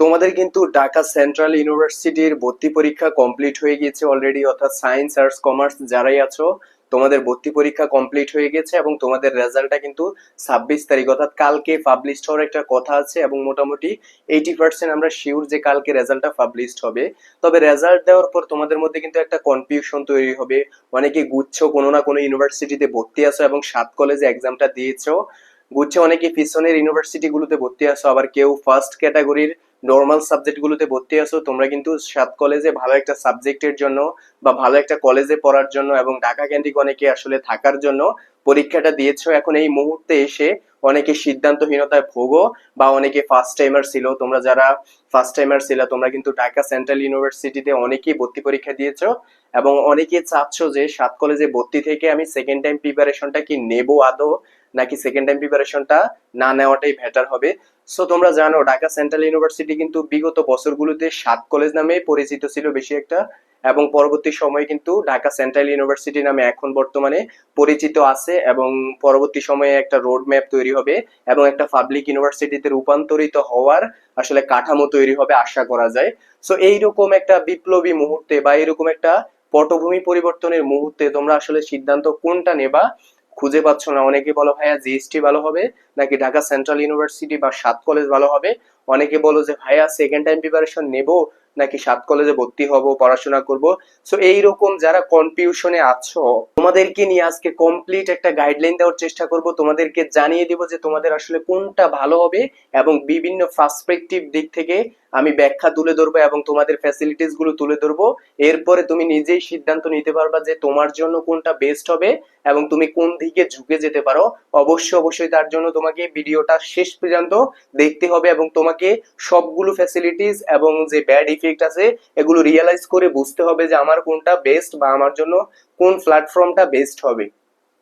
তোমাদের কিন্তু ঢাকা সেন্ট্রাল ইউনিভার্সিটির ভর্তি পরীক্ষা কমপ্লিট হয়ে গিয়েছে অলরেডি অর্থাৎ সায়েন্স আর্টস কমার্স যারাই আছো, তোমাদের ভর্তি পরীক্ষা কমপ্লিট হয়ে গেছে এবং তোমাদের রেজাল্টটা কিন্তু ছাব্বিশ তারিখ, অর্থাৎ কালকে পাবলিশড হওয়ার একটা কথা আছে এবং মোটামুটি এইটি পার্সেন্ট আমরা শিওর যে কালকে রেজাল্টটা পাবলিশড হবে। তবে রেজাল্ট দেওয়ার পর তোমাদের মধ্যে কিন্তু একটা কনফিউশন তৈরি হবে। অনেকে গুচ্ছ কোনো না কোনো ইউনিভার্সিটিতে ভর্তি আছো এবং সাত কলেজে এক্সামটা দিয়েছ। গুচ্ছে অনেকে পিছনের ইউনিভার্সিটি গুলোতে ভর্তি আছো, আবার কেউ ফার্স্ট ক্যাটাগরির নর্মাল সাবজেক্ট গুলোতে ভর্তি আছো, তোমরা কিন্তু সাত কলেজে ভালো একটা সাবজেক্টের জন্য বা ভালো একটা কলেজে পড়ার জন্য এবং ঢাকা কেন্দ্রিক অনেকে আসলে থাকার জন্য পরীক্ষাটা দিয়েছ। এখন এই মুহূর্তে এসে অনেকে সিদ্ধান্তহীনতায় ভোগো বা অনেকে ফার্স্ট টাইমার ছিল। তোমরা যারা ফার্স্ট টাইমার ছিল, তোমরা কিন্তু ঢাকা সেন্ট্রাল ইউনিভার্সিটিতে অনেকেই ভর্তি পরীক্ষা দিয়েছ এবং অনেকে চাচ্ছ যে সাত কলেজে ভর্তি থেকে আমি সেকেন্ড টাইম প্রিপারেশনটা কি নেব আদৌ? নাকি সেকেন্ড টাইম প্রিপারেশনটা না নেওয়াটাই বেটার হবে। সো তোমরা জানো, ঢাকা সেন্ট্রাল ইউনিভার্সিটি কিন্তু বিগত বছরগুলোতে সাত কলেজ নামে পরিচিত ছিল বেশি একটা, এবং পরবর্তী সময়ে কিন্তু ঢাকা সেন্ট্রাল ইউনিভার্সিটি নামে এখন বর্তমানে পরিচিত আছে, এবং পরবর্তী সময়ে একটা রোড ম্যাপ তৈরি হবে, এবং একটা পাবলিক ইউনিভার্সিটিতে রূপান্তরিত হওয়ার আসলে কাঠামো তৈরি হবে আশা করা যায়। সো এইরকম একটা বিপ্লবী মুহূর্তে বা এরকম একটা পটভূমি পরিবর্তনের মুহূর্তে তোমরা আসলে সিদ্ধান্ত কোনটা নেবা খুঁজে পাচ্ছ না। অনেকে বলো, ভাইয়া জিএসটি ভালো হবে নাকি ঢাকা সেন্ট্রাল ইউনিভার্সিটি বা সাত কলেজ ভালো হবে? অনেকে বলো যে, ভাইয়া সেকেন্ড টাইম প্রিপারেশন নেব নাকি সাত কলেজে ভর্তি হব, পড়াশোনা করব? সো এইরকম যারা কনফিউশনে আছো, তোমাদেরকে নিয়ে আজকে কমপ্লিট একটা গাইডলাইন দেওয়ার চেষ্টা করব। তোমাদেরকে জানিয়ে দিব যে তোমাদের আসলে কোনটা ভালো হবে এবং বিভিন্ন পার্সপেক্টিভ দিক থেকে আমি ব্যাখ্যা তুলে ধরবো এবং তোমাদের ফ্যাসিলিটিসগুলো তুলে ধরবো। এরপরে তুমি নিজেই সিদ্ধান্ত নিতে পারবা যে তোমার জন্য কোনটা বেস্ট হবে এবং তুমি কোন দিকে ঝুঁকে যেতে পারো। অবশ্যই অবশ্যই তার জন্য তোমাকে ভিডিওটা শেষ পর্যন্ত দেখতে হবে এবং তোমাকে সবগুলো ফ্যাসিলিটিস এবং যে ব্যাড ইফেক্ট আছে এগুলো রিয়েলাইজ করে বুঝতে হবে যে আমার কোনটা বেস্ট বা আমার জন্য কোন প্ল্যাটফর্মটা বেস্ট হবে।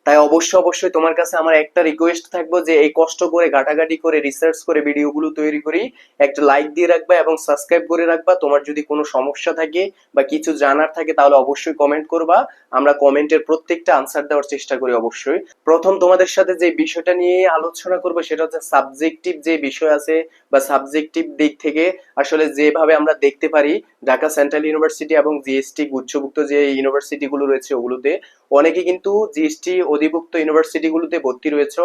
তাই অবশ্যই অবশ্যই তোমার কাছে আমার একটা রিকোয়েস্ট থাকব যে এই কষ্ট করে, ঘাটাঘাটি করে রিসার্চ করে ভিডিওগুলো তৈরি করি। একটা লাইক দিয়ে রাখবা এবং সাবস্ক্রাইব করে রাখবা। তোমার যদি কোনো সমস্যা থাকে বা কিছু জানার থাকে তাহলে অবশ্যই কমেন্ট করবা। আমরা কমেন্টের প্রত্যেকটা আনসার দেওয়ার চেষ্টা করি অবশ্যই। প্রথম তোমাদের সাথে যে বিষয়টা নিয়ে আলোচনা করব সেটা হচ্ছে সাবজেক্টিভ যে বিষয় আছে বা সাবজেক্টিভ দিক থেকে আসলে যেভাবে আমরা দেখতে পারি, ঢাকা সেন্ট্রাল ইউনিভার্সিটি এবং জিএসটি গুচ্ছভুক্ত যে ইউনিভার্সিটিগুলো রয়েছে ওগুলোতে, অনেকে কিন্তু জিএসটি অধিভুক্ত ইউনিভার্সিটিগুলোতে ভর্তি রয়েছে।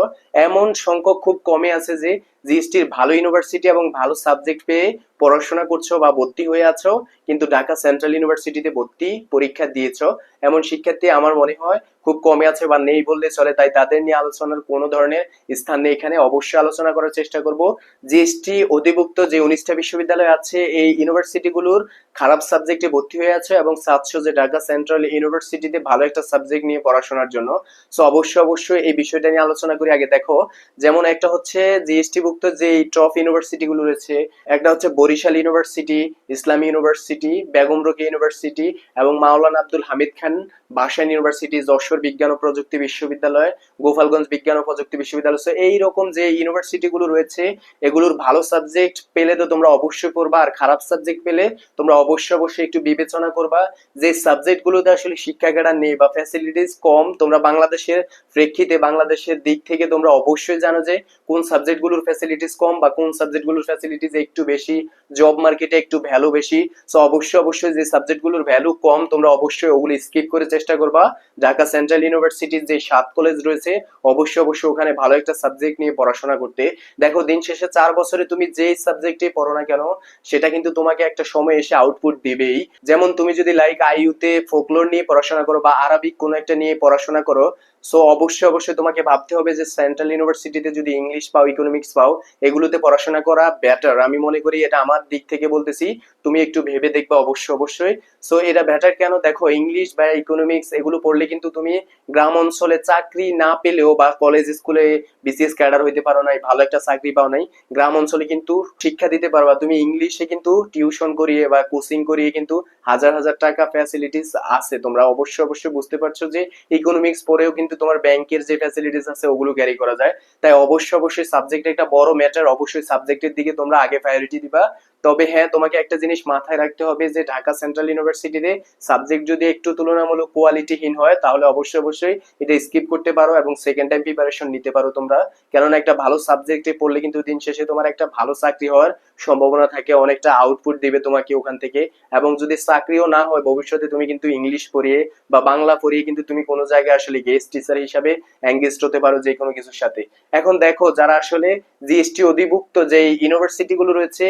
এমন সংখ্যক খুব কমে আছে যে জিএসটির ভালো ইউনিভার্সিটি এবং ভালো সাবজেক্ট পেয়ে পড়াশোনা করছ বা ভর্তি হয়ে আছো, কিন্তু ঢাকা সেন্ট্রাল ইউনিভার্সিটিতে ভর্তি পরীক্ষা দিয়েছ। এমন শিক্ষার্থী আমার মনে হয় খুব কমে আছে বা নেই বললে চলে। তাই তাদের নিয়ে আলোচনার কোনো ধরনের স্থান নেই এখানে। অবশ্যই আলোচনা করার চেষ্টা করব। জিএসটি অধিভুক্ত যে উনিশটা বিশ্ববিদ্যালয় আছে, এই ইউনিভার্সিটিগুলোর খারাপ সাবজেক্টে ভর্তি হয়ে আছে এবং চাচ্ছ যে ঢাকা সেন্ট্রাল ইউনিভার্সিটিতে ভালো একটা সাবজেক্ট নিয়ে পড়াশোনার জন্য। সো অবশ্যই অবশ্যই এই বিষয়টা নিয়ে আলোচনা করি। আগে দেখো, যেমন একটা হচ্ছে জিএসটি ভুক্ত যে টপ ইউনিভার্সিটি গুলো রয়েছে, একটা হচ্ছে Barishal university, Islami university, Begum Rokeya university এবং মাওলানা আব্দুল হামিদ খান বাসান ইউনিভার্সিটি যশোর বিজ্ঞান ও প্রযুক্তি বিশ্ববিদ্যালয় গোপালগঞ্জ বিজ্ঞান ও প্রযুক্তি বিশ্ববিদ্যালয়। So, এই রকম যে ইউনিভার্সিটি গুলো রয়েছে এগুলোর ভালো সাবজেক্ট পেলে তো তোমরা অবশ্যই পড়বা আর খারাপ সাবজেক্ট পেলে তোমরা অবশ্যই অবশ্যই একটু বিবেচনা করবা যে সাবজেক্ট গুলোতে আসলে শিক্ষাগারা নেই বা ফ্যাসিলিটিস কম। তোমরা বাংলাদেশের প্রেক্ষিতে বাংলাদেশের দিক থেকে তোমরা অবশ্যই জানো যে কোন সাবজেক্টগুলোর ফ্যাসিলিটিস কম বা কোন সাবজেক্টগুলোর ফ্যাসিলিটিস একটু বেশি জব মার্কেটে একটু ভ্যালু বেশি। সো অবশ্যই অবশ্যই যে সাবজেক্টগুলোর ভ্যালু কম তোমরা অবশ্যই ওগুলো স্কিপ করে চেষ্টা করবা। ঢাকা সেন্ট্রাল ইউনিভার্সিটির যে সাত কলেজ রয়েছে, অবশ্যই অবশ্যই ওখানে ভালো একটা সাবজেক্ট নিয়ে পড়াশোনা করতে। দেখো, দিন শেষে চার বছরে তুমি যে সাবজেক্টে পড়ো না কেন, সেটা কিন্তু তোমাকে একটা সময় এসে আউটপুট দিবেই। যেমন তুমি যদি লাইক আইইউতে ফোকলোর নিয়ে পড়াশোনা করো বা আরবিক কোনো একটা নিয়ে পড়াশোনা করো সো অবশ্যই অবশ্যই তোমাকে ভাবতে হবে যে সেন্ট্রাল ইউনিভার্সিটিতে যদি ইংলিশ পাও ইকোনমিক্স পাও, এগুলোতে পড়াশোনা করা বেটার আমি মনে করি এটা আমার দিক থেকে বলতেছি, তুমি একটু ভেবে দেখবা অবশ্যই অবশ্যই। সো এটা বেটার কেন? দেখো ইংলিশ বা ইকোনমিক্স এগুলো পড়লে কিন্তু তুমি গ্রাম অঞ্চলে চাকরি না পেলেও বা কলেজ স্কুলে বিসিএস ক্যাডার হইতে পারো নাই, ভালো একটা চাকরি পাও নাই, গ্রাম অঞ্চলে কিন্তু শিক্ষা দিতে পারবা। তুমি ইংলিশে কিন্তু টিউশন করিয়ে বা কোচিং করিয়ে কিন্তু হাজার হাজার টাকা ফ্যাসিলিটিস আছে। তোমরা অবশ্যই অবশ্যই বুঝতে পারছ যে ইকোনমিক্স পড়েও কিন্তু তোমার ব্যাংকের যে ফ্যাসিলিটিস আছে ওগুলো ক্যারি করা যায়। তাই অবশ্যই অবশ্যই সাবজেক্ট একটা বড় ম্যাটার অবশ্যই সাবজেক্টের দিকে তোমরা আগে প্রায়োরিটি দিবা। তবে হ্যাঁ তোমাকে একটা জিনিস মাথায় রাখতে হবে যে ঢাকা সেন্ট্রাল ইউনিভার্সিটিতে সাবজেক্ট যদি একটু তুলনামূলক কোয়ালিটিহীন হয়, তাহলে অবশ্যই অবশ্যই এটা স্কিপ করতে পারো এবং সেকেন্ড টাইম প্রিপারেশন নিতে পারো তোমরা। কেননা একটা ভালো সাবজেক্টে পড়লে কিন্তু দিন শেষে তোমার একটা ভালো চাকরি হওয়ার সম্ভাবনা থাকে, অনেকটা আউটপুট দিবে তোমাকে ওখান থেকে। এবং যদি চাকরিও না হয়, ভবিষ্যতে তুমি কিন্তু ইংলিশ পড়িয়ে বা বাংলা পড়িয়ে কিন্তু তুমি কোনো জায়গায় আসলে গেস্ট টিচার হিসাবে এঙ্গেজড হতে পারো যে কোনো কিছুর সাথে। এখন দেখো, যারা আসলে জিএসটি অধিভুক্ত যে ইউনিভার্সিটি গুলো রয়েছে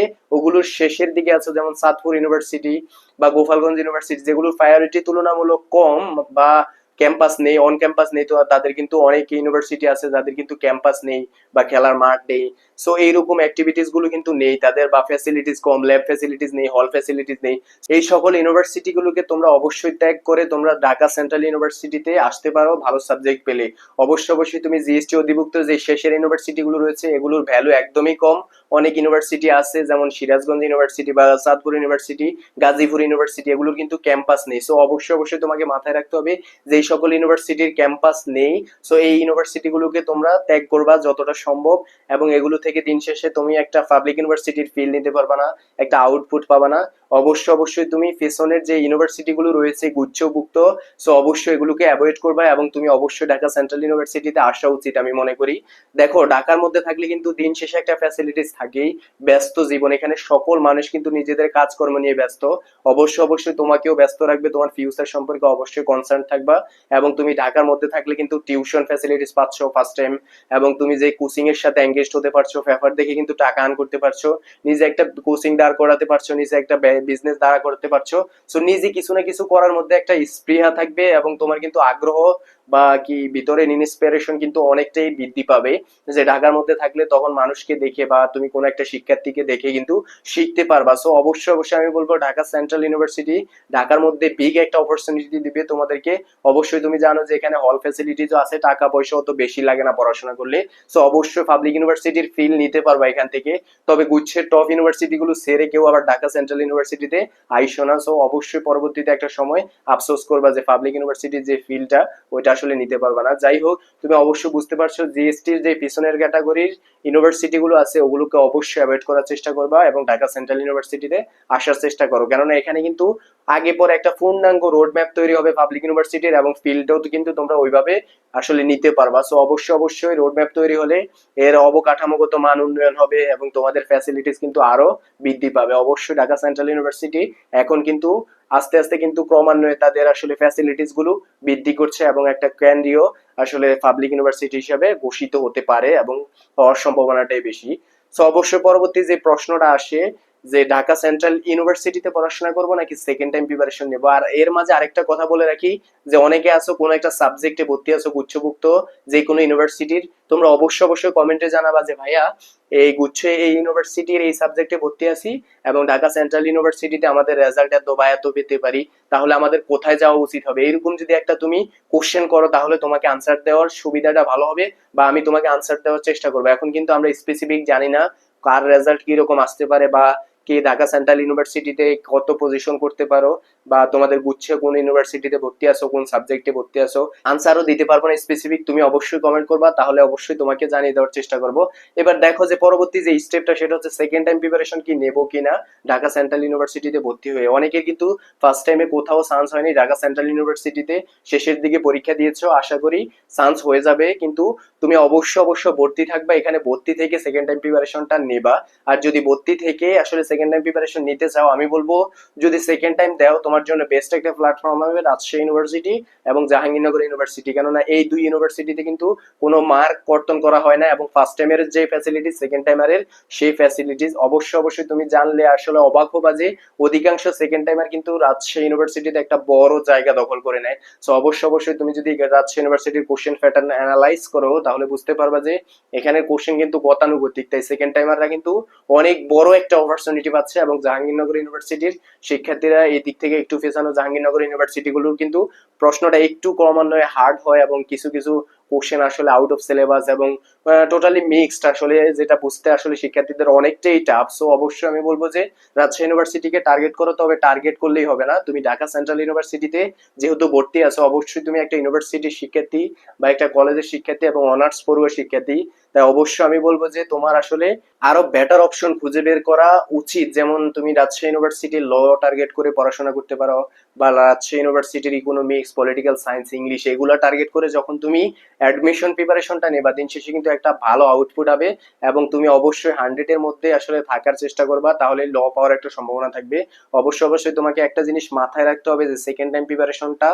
ওগুলোর শেষের দিকে আছে, যেমন সাতপুর ইউনিভার্সিটি বা গোপালগঞ্জ ইউনিভার্সিটি যেগুলোর প্রায়োরিটি তুলনামূলক কম বা ক্যাম্পাস নেই অন ক্যাম্পাস নেই তো তাদের কিন্তু অনেক ইউনিভার্সিটি আছে, যাদের কিন্তু ক্যাম্পাস নেই বা খেলার মাঠ নেই। সো এইরকম অ্যাক্টিভিটিসগুলো কিন্তু নেই তাদের, বা ফ্যাসিলিটিস কম ল্যাব ফ্যাসিলিটিস নেই হল ফ্যাসিলিটিস নেই। এই সকল ইউনিভার্সিটি গুলোকে তোমরা অবশ্যই ত্যাগ করে তোমরা ঢাকা সেন্ট্রাল ইউনিভার্সিটিতে আসতে পারো ভালো সাবজেক্ট পেলে। অবশ্যই অবশ্যই তুমি জিএসটি অধিভুক্ত যে শেষের ইউনিভার্সিটি গুলো রয়েছে, এগুলোর ভ্যালু একদমই কম। অনেক ইউনিভার্সিটি আছে, যেমন সিরাজগঞ্জ ইউনিভার্সিটি বা সাদপুর ইউনিভার্সিটি গাজীপুর ইউনিভার্সিটি এগুলোর কিন্তু ক্যাম্পাস নেই। সো অবশ্যই অবশ্যই তোমাকে মাথায় রাখতে হবে যে সকল ইউনিভার্সিটির ক্যাম্পাস নেই সো এই ইউনিভার্সিটিগুলোকে তোমরা ত্যাগ করবা যতটা সম্ভব এবং এগুলো থেকে দিন শেষে তুমি একটা পাবলিক ইউনিভার্সিটির ফিল নিতে পারবা না, একটা আউটপুট পাবা না। অবশ্যই অবশ্যই তুমি পেছনের যে ইউনিভার্সিটি গুলো রয়েছে গুচ্ছভুক্ত সো অবশ্যই এগুলোকে অ্যাভয়েড করবা এবং তুমি অবশ্যই ঢাকা সেন্ট্রাল ইউনিভার্সিটিতে আসা উচিত আমি মনে করি। দেখো, ঢাকার মধ্যে থাকলে কিন্তু দিন শেষে একটা ফ্যাসিলিটিস থাকেই, ব্যস্ত জীবন, এখানে সকল মানুষ কিন্তু নিজেদের কাজকর্ম নিয়ে ব্যস্ত। অবশ্যই অবশ্যই তোমাকেও ব্যস্ত রাখবে, তোমার ফিউচার সম্পর্কে অবশ্যই কনসার্ন থাকবা এবং তুমি ঢাকার মধ্যে থাকলে কিন্তু টিউশন ফ্যাসিলিটিস পাচ্ছ ফার্স্ট টাইম এবং তুমি যে কোচিং এর সাথে এঙ্গেজড হতে পারছ ফেফার দেখে কিন্তু টাকা আর্ন করতে পারছ। নিজে একটা কোচিং দাঁড় করাতে পারছ, নিজে একটা বিজনেস দাঁড়া করতে পারছ। সো নিজে কিছু না কিছু করার মধ্যে একটা স্পৃহা থাকবে এবং তোমার কিন্তু আগ্রহ বা কি ভিতরে ইন্সপিরেশন কিন্তু অনেকটাই বৃদ্ধি পাবে। যে ঢাকার মধ্যে থাকলে তখন মানুষকে দেখে বা তুমি কোনো একটা শিক্ষার্থীকে দেখে কিন্তু শিখতে পারবা। সো অবশ্যই অবশ্যই আমি বলব, ঢাকা সেন্ট্রাল ইউনিভার্সিটি ঢাকার মধ্যে বিগ একটা অপরচুনিটি দিবে তোমাদেরকে। অবশ্যই তুমি জানো যে এখানে হল ফ্যাসিলিটিসও আছে, টাকা পয়সা অত বেশি লাগে না পড়াশোনা করলে। সো অবশ্যই পাবলিক ইউনিভার্সিটির ফিল নিতে পারবা এখান থেকে। তবে গুচ্ছের টপ ইউনিভার্সিটি গুলো সেরে কেউ আবার ঢাকা সেন্ট্রাল ইউনিভার্সিটিতে আইসো না সো অবশ্যই পরবর্তীতে একটা সময় আফসোস করবা যে পাবলিক ইউনিভার্সিটির যে ফিলটা ওইটা আসলে নিতে পারবা না। যাই হোক, তুমি অবশ্যই বুঝতে পারছ জিএসটির যে পিছনের ক্যাটাগরির ইউনিভার্সিটি গুলো আছে, ওগুলোকে অবশ্যই অ্যাভয়েড করার চেষ্টা করবা এবং ঢাকা সেন্ট্রাল ইউনিভার্সিটিতে আসার চেষ্টা করো। কেননা এখানে কিন্তু আগে পরে একটা পূর্ণাঙ্গ রোড ম্যাপ তৈরি হবে পাবলিক ইউনিভার্সিটির এবং ফিল্ডটাও কিন্তু তোমরা ওইভাবে আসলে নিতে পারবা। সো অবশ্যই অবশ্যই রোড ম্যাপ তৈরি হলে এর অবকাঠামোগত মান উন্নয়ন হবে এবং তোমাদের ফ্যাসিলিটিস কিন্তু আরও বৃদ্ধি পাবে। অবশ্যই ঢাকা সেন্ট্রাল ইউনিভার্সিটি এখন কিন্তু আস্তে আস্তে কিন্তু ক্রমান্বয়ে তাদের আসলে ফ্যাসিলিটিসগুলো বৃদ্ধি করছে এবং একটা কেন্দ্রীয় আসলে পাবলিক ইউনিভার্সিটি হিসেবে ঘোষিত হতে পারে এবং হওয়ার সম্ভাবনাটাই বেশি। সো অবশ্যই পরবর্তী যে প্রশ্নটা আসে যে ঢাকা সেন্ট্রাল ইউনিভার্সিটিতে পড়াশোনা করব নাকি সেকেন্ড টাইম প্রিপারেশন নেব? আর এর মাঝে আরেকটা কথা বলে রাখি যে অনেকে আছো, কোনো একটা সাবজেক্টে ভর্তি আছো, গুচ্ছভুক্ত যে কোনো ইউনিভার্সিটির, তোমরা অবশ্যই অবশ্যই কমেন্টে জানাবা যে, ভাইয়া, এই গুচ্ছে, এই ইউনিভার্সিটির এই সাবজেক্টে ভর্তি আছি এবং ঢাকা সেন্ট্রাল ইউনিভার্সিটিতে আমাদের রেজাল্ট এত বা এত পেতে পারি, তাহলে আমাদের কোথায় যাওয়া উচিত হবে? এরকম যদি একটা তুমি কোশ্চেন করো, তাহলে তোমাকে আনসার দেওয়ার সুবিধাটা ভালো হবে বা আমি তোমাকে আনসার দেওয়ার চেষ্টা করব। এখন কিন্তু আমরা স্পেসিফিক জানি না কার রেজাল্ট কীরকম আসতে পারে বা কে ঢাকা সেন্ট্রাল ইউনিভার্সিটিতে কত পজিশন করতে পারো? বা তোমাদের গুচ্ছে কোন ইউনিভার্সিটিতে ভর্তি আছো, কোন সাবজেক্টে ভর্তি আছো আনসারও দিতে পারব না স্পেসিফিক তুমি অবশ্যই কমেন্ট করবা, তাহলে অবশ্যই তোমাকে জানিয়ে দেওয়ার চেষ্টা করব। এবার দেখো যে পরবর্তী যে স্টেপটা সেটা হচ্ছে সেকেন্ড টাইম প্রিপারেশন কি নেব কিনা, ঢাকা সেন্ট্রাল ইউনিভার্সিটিতে ভর্তি হয়ে। অনেকের কিন্তু ফার্স্ট টাইমে কোথাও চান্স হয়নি, ঢাকা সেন্ট্রাল ইউনিভার্সিটিতে শেষের দিকে পরীক্ষা দিয়েছ, আশা করি চান্স হয়ে যাবে। কিন্তু তুমি অবশ্যই অবশ্য ভর্তি থাকবা, এখানে ভর্তি থেকে সেকেন্ড টাইম প্রিপারেশনটা নেবা। আর যদি ভর্তি থেকে আসলে সেকেন্ড টাইম প্রিপারেশন নিতে চাও, আমি বলব যদি সেকেন্ড টাইম দাও তোমার জন্য বেস্ট একটা প্ল্যাটফর্ম হবে রাজশাহী ইউনিভার্সিটি এবং জাহাঙ্গীরনগর ইউনিভার্সিটি কেননা এই দুই ইউনিভার্সিটিতে কিন্তু কোনো মার্ক কর্তন করা হয় না এবং ফার্স্ট টাইমের যে ফ্যাসিলিটিস সেকেন্ড টাইমারের সেই ফ্যাসিলিটিস অবশ্যই অবশ্যই তুমি জানলে আসলে অবাক হবা যে অধিকাংশ সেকেন্ড টাইমার কিন্তু রাজশাহী ইউনিভার্সিটিতে একটা বড় জায়গা দখল করে নেয়। সো অবশ্যই অবশ্যই তুমি যদি রাজশাহী ইউনিভার্সিটির কোশ্চেন প্যাটার্ন অ্যানালাইজ করো, তাহলে বুঝতে পারবা যে এখানে কোশ্চেন কিন্তু গতানুগতিক। তাই সেকেন্ড টাইমাররা কিন্তু অনেক বড় একটা অপরচুনিটি পাচ্ছে এবং জাহাঙ্গীরনগর ইউনিভার্সিটির শিক্ষার্থীরা এই দিক থেকে একটু ফেসানো জাহাঙ্গীরনগর ইউনিভার্সিটি গুলোর কিন্তু প্রশ্নটা একটু ক্রমান্বয়ে হার্ড হয় এবং কিছু কিছু কোশ্চেন আসলে আউট অফ সিলেবাস এবং টোটালি মিক্সড আসলে যেটা বুঝতে আসলে শিক্ষার্থীদের অনেকটাই টাফ সো অবশ্যই আমি বলব যে, রাজশাহী ইউনিভার্সিটিকে টার্গেট করো, তবে টার্গেট করলেই হবে না। তুমি ঢাকা সেন্ট্রাল ইউনিভার্সিটিতে যেহেতু ভর্তি আছো, অবশ্যই তুমি একটা ইউনিভার্সিটির শিক্ষার্থী বা একটা কলেজের শিক্ষার্থী এবং অনার্স পড়ুয়া শিক্ষার্থী। তাই অবশ্যই আমি বলব যে, তোমার আসলে আরও বেটার অপশন খুঁজে বের করা উচিত। যেমন তুমি রাজশাহী ইউনিভার্সিটির ল টার্গেট করে পড়াশোনা করতে পারো বা রাজশাহী ইউনিভার্সিটির ইকোনমিক্স পলিটিক্যাল সায়েন্স ইংলিশ এগুলো টার্গেট করে যখন তুমি অ্যাডমিশন প্রিপারেশনটা নেবা, দিন শেষে কিন্তু একটা ভালো আউটপুট হবে এবং তুমি অবশ্যই হান্ড্রেডের মধ্যে আসলে থাকার চেষ্টা করবা, তাহলে ল পাওয়ার একটা সম্ভাবনা থাকবে। অবশ্যই অবশ্যই তোমাকে একটা জিনিস মাথায় রাখতে হবে যে সেকেন্ড টাইম প্রিপারেশনটা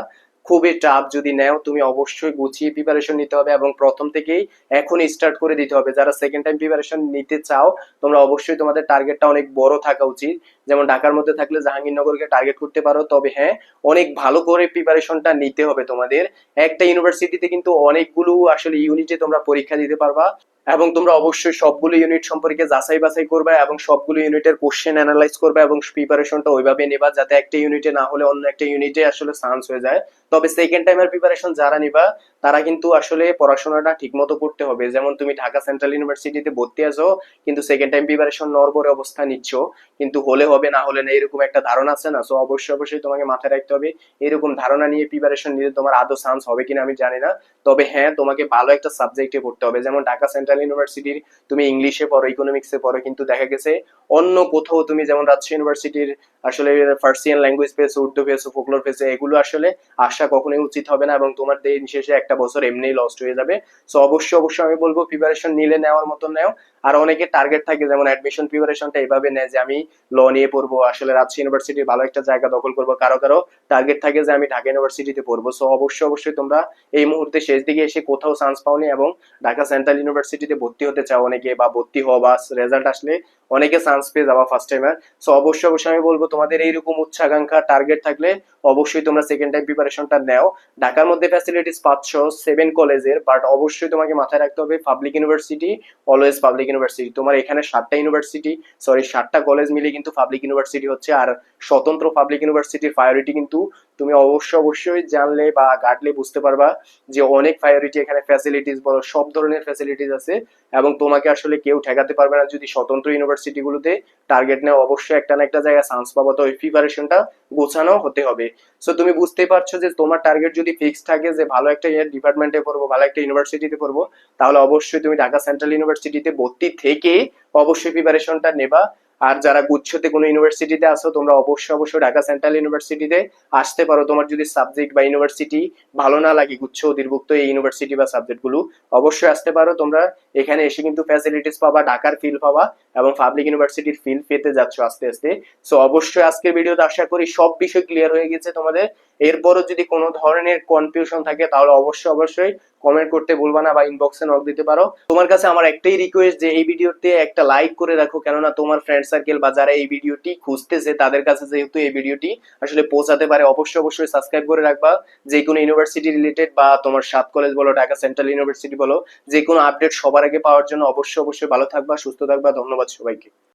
খুবই টাফ যদি নেও, তুমি অবশ্যই গুছিয়ে প্রিপারেশন নিতে হবে এবং প্রথম থেকেই এখন স্টার্ট করে দিতে হবে। যারা সেকেন্ড টাইম প্রিপারেশন নিতে চাও, তোমরা অবশ্যই তোমাদের টার্গেটটা অনেক বড় থাকা উচিত। যেমন ঢাকার মধ্যে থাকলে জাহাঙ্গীরনগরকে টার্গেট করতে পারো, তবে হ্যাঁ অনেক ভালো করে প্রিপারেশনটা নিতে হবে তোমাদের। একটা ইউনিভার্সিটিতে কিন্তু অনেকগুলো আসলে ইউনিটে তোমরা পরীক্ষা দিতে পারবা এবং তোমরা অবশ্যই সবগুলো ইউনিট সম্পর্কে যাচাই বাছাই করবে এবং সবগুলো ইউনিটের কোশ্চেন অ্যানালাইজ করবে এবং প্রিপারেশনটা ওইভাবে নেবা যাতে একটা ইউনিটে না হলে অন্য একটা ইউনিটে আসলে চান্স হয়ে যায়। তবে সেকেন্ড টাইমের প্রিপারেশন যারা নিবা তারা কিন্তু আসলে পড়াশোনাটা ঠিকমতো করতে হবে। যেমন তুমি ঢাকা সেন্ট্রাল ইউনিভার্সিটিতে ভর্তি আছো, কিন্তু সেকেন্ড টাইম প্রিপারেশন নরবরে অবস্থা নিচ্ছ। কিন্তু হলে হবে, না হলে না, এরকম একটা ধারণা আছে না? সো অবশ্যই অবশ্যই তোমাকে মাথায় রাখতে হবে, এরকম ধারণা নিয়ে প্রিপারেশন নিলে তোমার আদৌ চান্স হবে কিনা আমি জানি না। তবে হ্যাঁ তোমাকে ভালো একটা সাবজেক্টে পড়তে হবে। যেমন ঢাকা সেন্ট্রাল ইউনিভার্সিটির তুমি ইংলিশে পড়ো ইকোনমিক্সে পড়ো, কিন্তু দেখা গেছে অন্য কোথাও তুমি যেমন রাজশাহী ইউনিভার্সিটির আসলে ফার্সিয়ান ল্যাঙ্গুয়েজ পেয়েছ উর্দু পেয়েছ ফোকলোর পেয়েছ, এগুলো আসলে আশা কখনোই উচিত হবে না এবং তোমার দিন শেষে একটা বছর এমনিই লস্ট হয়ে যাবে। সো অবশ্যই অবশ্যই আমি বলব প্রিপারেশন নিলে নেওয়ার মতন নেও। আর অনেকে টার্গেট থাকে, যেমন অ্যাডমিশন প্রিপারেশনটা এইভাবে নেয় যে, আমি ল নিয়ে পড়ব, আসলে রাজশাহী ইউনিভার্সিটির ভালো একটা জায়গা দখল করব। কারও কারও টার্গেট থাকে যে, আমি ঢাকা ইউনিভার্সিটিতে পড়ব। সো অবশ্যই অবশ্যই তোমরা এই মুহূর্তে শেষ দিকে এসে কোথাও চান্স পাওনি এবং ঢাকা সেন্ট্রাল ইউনিভার্সিটিতে ভর্তি হতে চাও অনেকে বা ভর্তি হওয়া বা রেজাল্ট আসলে অনেকে চান্স পেয়ে যাওয়া ফার্স্ট টাইমার সো অবশ্যই অবশ্যই আমি বলব, তোমাদের এইরকম উচ্চাকাঙ্ক্ষা টার্গেট থাকলে অবশ্যই তোমরা সেকেন্ড টাইম প্রিপারেশনটা নাও। ঢাকার মধ্যে ফ্যাসিলিটিস পাচ্ছ সেভেন কলেজের বাট অবশ্যই তোমাকে মাথায় রাখতে হবে public university always public university তোমার এখানে সাতটা ইউনিভার্সিটি সরি সাতটা কলেজ মিলে কিন্তু পাবলিক ইউনিভার্সিটি হচ্ছে, আর স্বতন্ত্র পাবলিক ইউনিভার্সিটির প্রায়োরিটি কিন্তু তুমি অবশ্যই অবশ্যই জানলে বা গাটলে বুঝতে পারবা যে অনেক প্রায়োরিটি এখানে ফ্যাসিলিটিস বলো, সব ধরনের ফ্যাসিলিটিস আছে। এবং তোমাকে আসলে কেউ ঠেকাতে পারবে না যদি স্বতন্ত্র ইউনিভার্সিটি গুলোতে টার্গেট নেওয়া অবশ্যই একটা না একটা জায়গায় চান্স পাবো। তো ওই প্রিপারেশনটা গোছানো হতে হবে। সো তুমি বুঝতেই পারছ যে তোমার টার্গেট যদি ফিক্স থাকে যে ভালো একটা ডিপার্টমেন্টে পড়ব, ভালো একটা ইউনিভার্সিটিতে পড়ব, তাহলে অবশ্যই তুমি ঢাকা সেন্ট্রাল ইউনিভার্সিটিতে ভর্তি থেকে অবশ্যই প্রিপারেশনটা নেবা। আর যারা গুচ্ছতে কোনো ইউনিভার্সিটিতে আসো তোমরা অবশ্যই অবশ্যই ঢাকা সেন্ট্রাল ইউনিভার্সিটিতে আসতে পারো। তোমার যদি সাবজেক্ট বা ইউনিভার্সিটি ভালো না লাগে, গুচ্ছ অধিভুক্ত এই ইউনিভার্সিটি বা সাবজেক্টগুলো অবশ্যই আসতে পারো। তোমরা এখানে এসে কিন্তু ফ্যাসিলিটিস পাবা, ঢাকার ফিল পাবা এবং পাবলিক ইউনিভার্সিটির ফিল পেতে যাচ্ছ আস্তে আস্তে। সো অবশ্যই আজকের ভিডিওতে আশা করি সব বিষয় ক্লিয়ার হয়ে গেছে তোমাদের। এরপরও যদি কোনো ধরনের কনফিউশন থাকে, তাহলে অবশ্যই অবশ্যই কমেন্ট করতে ভুলবা না বা ইনবক্সে নক দিতে পারো। তোমার কাছে আমার একটাই রিকোয়েস্ট যে, এই ভিডিওতে একটা লাইক করে রাখো, কেননা তোমার ফ্রেন্ড সার্কেল বা যারা এই ভিডিওটি খুঁজতেছে, তাদের কাছে যেহেতু এই ভিডিওটি আসলে পৌঁছাতে পারে, অবশ্যই অবশ্যই সাবস্ক্রাইব করে রাখবা। যে কোনো ইউনিভার্সিটি রিলেটেড বা তোমার সাত কলেজ বলো, ঢাকা সেন্ট্রাল ইউনিভার্সিটি বলো, যে কোনো আপডেট সবার আগে পাওয়ার জন্য অবশ্যই অবশ্যই ভালো থাকবা, সুস্থ থাকবা। ধন্যবাদ সবাইকে।